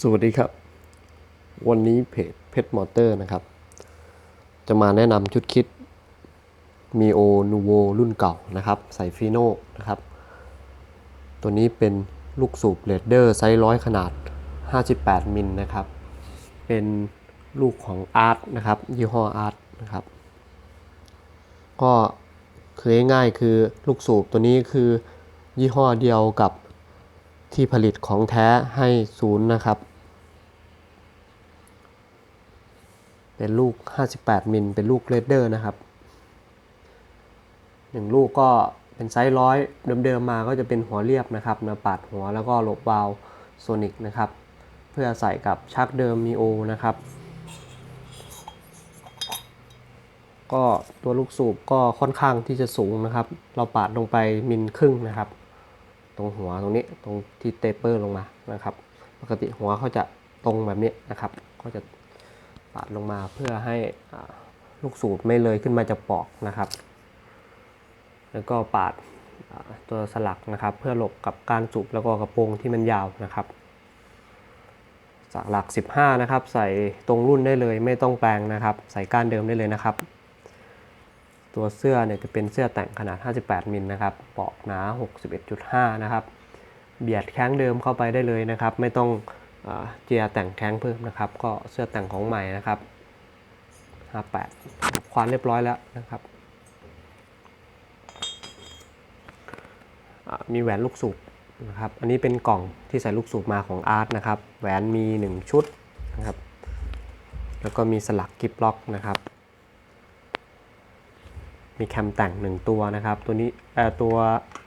สวัสดีครับ วันนี้เพจเพชรมอเตอร์นะครับ จะมาแนะนำชุดคิดมีโอนูโวรุ่นเก่านะครับ ใส่ฟีโน่นะครับ ตัวนี้เป็นลูกสูบเลดเดอร์ไซส์ร้อยขนาด 58 มิลนะครับ เป็นลูกของอาร์ตนะครับ ยี่ห้ออาร์ตนะครับ ก็คือง่ายๆคือลูกสูบตัวนี้คือยี่ห้อเดียวกับ ที่ผลิตของแท้ให้ศูนย์นะครับ เป็นลูก 58 มิล เป็นลูกเรดเดอร์นะครับหนึ่งลูกก็เป็นไซส์ร้อยเดิมๆมาก็จะเป็นหัวเรียบนะครับเนื้อปัดหัวแล้วก็หลบวาล์วโซนิกนะครับ เพื่อใส่กับชักเดิมมีโอนะครับ ก็ตัวลูกสูบก็ค่อนข้างที่จะสูงนะครับ เราปาดลงไปมิลครึ่งนะครับ ตรงหัวตรงนี้ตรงที่เตเปอร์ลงมานะครับ ปกติหัวเขาจะตรงแบบนี้นะครับ ก็จะปาดลงมาเพื่อให้ลูกสูบไม่เลยขึ้นมาจากปอกนะครับ แล้วก็ปาดตัวสลักนะครับ เพื่อหลบกับการสูบแล้วก็กระโปรงที่มันยาวนะครับจากหลัก 15 นะครับ ใส่ตรงรุ่นได้เลยไม่ต้องแปลงนะครับ ใส่ก้านเดิมได้เลยนะครับ ตัวเสื้อเนี่ยจะเป็นเสื้อแต่งขนาด 58 มิลนะครับปอกหนา 61.5 นะครับ เบียดแข้งเดิมเข้าไปได้เลยนะครับ ไม่ต้องเอเจียแต่งแข้งเพิ่มนะครับ ก็เสื้อแต่งของใหม่นะครับ 58 ควานเรียบร้อยแล้วนะครับ มีแหวนลูกสูบนะครับ อันนี้เป็นกล่องที่ใส่ลูกสูบมาของอาร์ตนะครับ แหวนมี 1 ชุดนะครับ แล้วก็มีสลักกิฟล็อกนะครับ มีแคมแต่งหนึ่งตัวนะครับ ตัวนี้เอ่อตัว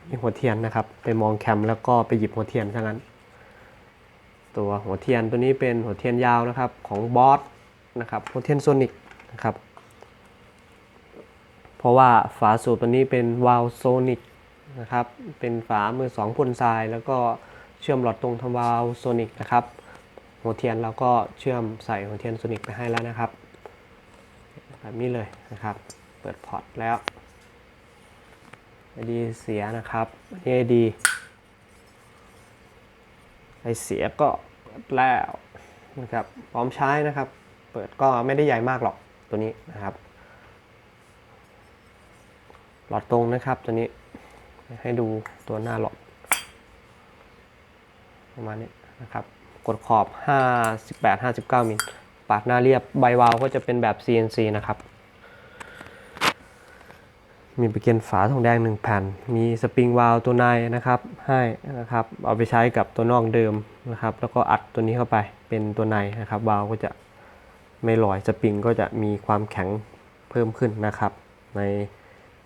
มีหัวเทียนนะครับ ไปมองแคมแล้วก็ไปหยิบหัวเทียนซะงั้น ตัวหัวเทียนตัวนี้เป็นหัวเทียนยาวนะครับของบอสนะครับหัวเทียนโซนิกนะครับ เพราะว่าฝาสูบตัวนี้เป็นวาลโซนิกนะครับ เป็นฝามือสองพ่นทราย แล้วก็เชื่อมหลอดตรงทวาลโซนิกนะครับ หัวเทียนเราก็เชื่อมใส่หัวเทียนโซนิกไปให้แล้วนะครับ แบบนี้เลยนะครับ เปิดพอร์ตแล้ว ID เสียนะครับนี่ ID ไอเสียก็เปิดแล้วนะครับพร้อมใช้นะครับ เปิดก็ไม่ได้ใหญ่มากหรอกตัวนี้นะครับ หลอดตรงนะครับตัวนี้ให้ดูตัวหน้าหลอดประมาณนี้นะครับ กดขอบ 58 59 มิลปาดหน้าเรียบใบวาล์วก็จะเป็นแบบ CNC นะครับ มีไปเกียนฝาทองแดง1แผ่น มีสปริงวาล์วตัวในนะครับให้นะครับเอาไปใช้กับตัวนอกเดิมนะครับ แล้วก็อัดตัวนี้เข้าไปเป็นตัวในนะครับวาล์วก็จะไม่ลอยสปริงก็จะมีความแข็งเพิ่มขึ้นนะครับ ใน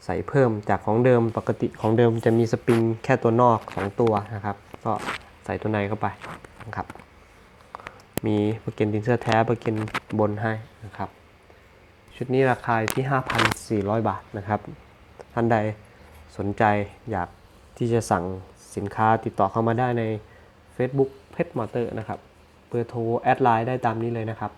ใส่เพิ่มจากของเดิมปกติของเดิมจะมีสปริงแค่ตัวนอกสองตัวนะครับ ก็ใส่ตัวในเข้าไปนะครับ มีประเกนดินเซอร์แท้ประเกนบนให้นะครับ ชุดนี้ราคาที่ 5,400 บาทนะครับ ท่านใดสนใจอยากที่จะสั่งสินค้าติดต่อเข้ามาได้ใน Facebook เพชรมอเตอร์นะครับเบอร์โทรแอดไลน์ได้ตามนี้เลยนะครับ